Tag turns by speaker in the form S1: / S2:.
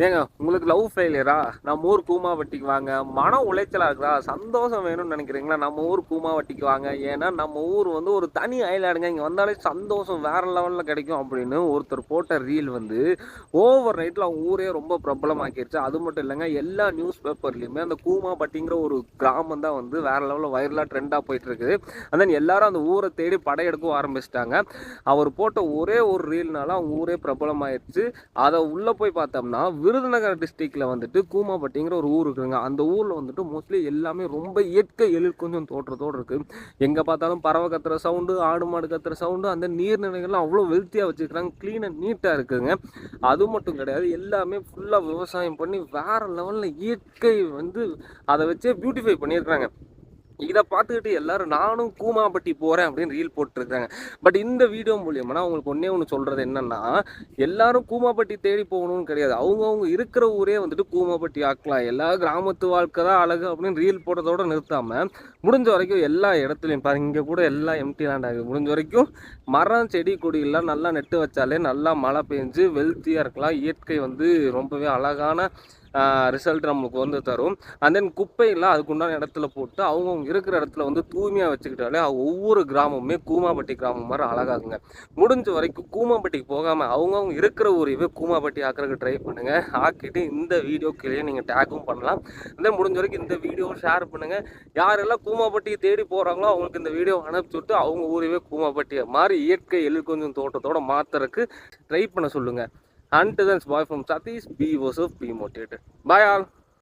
S1: ஏங்க உங்களுக்கு லவ் ஃபெயிலியரா நம்ம ஊர் கூமாவட்டிக்கு வாங்க. மன உளைச்சலாக இருக்குதா சந்தோஷம் வேணும்னு நினைக்கிறீங்களா? நம்ம ஊர் கூமாவட்டிக்கு வாங்க. ஏன்னா நம்ம ஊர் வந்து ஒரு தனி ஐலாடுங்க இங்கே வந்தாலே சந்தோஷம் வேறு லெவலில் கிடைக்கும் அப்படின்னு ஒருத்தர் போட்ட ரீல் வந்து ஓவர் நைட்டில் அவங்க ஊரே ரொம்ப பிரபலமாக்கிடுச்சு அது மட்டும் இல்லைங்க எல்லா நியூஸ் பேப்பர்லேயுமே அந்த கூமாப்பட்டிங்கிற ஒரு கிராமம் தான் வந்து வேறு லெவலில் வைரலாக ட்ரெண்டாக போயிட்டுருக்குது அந்த எல்லாரும் அந்த ஊரை தேடி படையெடுக்கவும் ஆரம்பிச்சிட்டாங்க. அவர் போட்ட ஒரே ஒரு ரீல்னால அவங்க ஊரே பிரபலமாயிருச்சு அதை உள்ளே போய் பார்த்தோம்னா விருதுநகர் டிஸ்ட்ரிக்டில் வந்துட்டு கூமாப்பட்டிங்கிற ஒரு ஊர் இருக்குதுங்க. அந்த ஊரில் வந்துட்டு மோஸ்ட்லி எல்லாமே ரொம்ப இயற்கை எழில் கொஞ்சம் தோற்றத்தோடு இருக்குது எங்கே பார்த்தாலும் பறவை கத்துற சவுண்டு ஆடு மாடு கத்துற சவுண்டு அந்த நீர்நிலைகள்லாம் அவ்வளோ வெல்த்தியாக வச்சுருக்காங்க க்ளீனாக நீட்டாக இருக்குங்க. அது மட்டும் கிடையாது எல்லாமே ஃபுல்லாக விவசாயம் பண்ணி வேறு லெவலில் இயற்கை வந்து அதை வச்சே பியூட்டிஃபை பண்ணியிருக்கிறாங்க. இதை பார்த்துக்கிட்டு எல்லாரும் நானும் கூமாப்பட்டி போகிறேன் அப்படின்னு ரீல் போட்டிருக்காங்க பட் இந்த வீடியோ மூலியமா அவங்களுக்கு ஒன்றே ஒன்று சொல்கிறது என்னென்னா எல்லாரும் கூமாப்பட்டி தேடி போகணும்னு கிடையாது. அவங்கவுங்க இருக்கிற ஊரே வந்துட்டு கூமாப்பட்டி ஆக்கலாம். எல்லா கிராமத்து வாழ்க்கை தான் அழகு அப்படின்னு ரீல் போடுறதோட நிறுத்தாமல் முடிஞ்ச வரைக்கும் எல்லா இடத்துலையும் பாருங்க இங்கே கூட எல்லாம் எம்டி லேண்ட் ஆகுது முடிஞ்ச வரைக்கும் மரம் செடி கொடியெல்லாம் நல்லா நட்டு வச்சாலே நல்லா மழை பெஞ்சு வெல்த்தியாக இருக்கலாம். இயற்கை வந்து ரொம்பவே அழகான ரிசல்ட் நம்மளுக்கு வந்து தரும். அண்ட் தென் குப்பையெல்லாம் அதுக்குண்டான இடத்துல போட்டு அவங்கவுங்க இருக்கிற இடத்துல வந்து தூய்மையாக வச்சுக்கிட்டாலே ஒவ்வொரு கிராமமுமே கூமாப்பட்டி கிராமம் மாதிரி அழகாகுங்க. முடிஞ்ச வரைக்கும் கூமாப்பட்டிக்கு போகாமல் அவங்கவுங்க இருக்கிற ஊரையவே கூமாப்பட்டி ஆக்கிறதுக்கு ட்ரை பண்ணுங்கள் ஆக்கிட்டு இந்த வீடியோ கீழே நீங்கள் டேக்கும் பண்ணலாம். தென் முடிஞ்ச வரைக்கும் இந்த வீடியோவை ஷேர் பண்ணுங்கள் யாரெல்லாம் கூமாப்பட்டியை தேடி போகிறாங்களோ அவங்களுக்கு இந்த வீடியோ அனுப்பிச்சு விட்டு அவங்க ஊரையவே கூமாப்பட்டியை மாதிரி இயற்கை எழில் கொஞ்சம் தோட்டத்தோடு மாத்துறதுக்கு ட்ரை பண்ண சொல்லுங்கள் Until then, bye from Satish. Be yourself, be motivated. Bye all.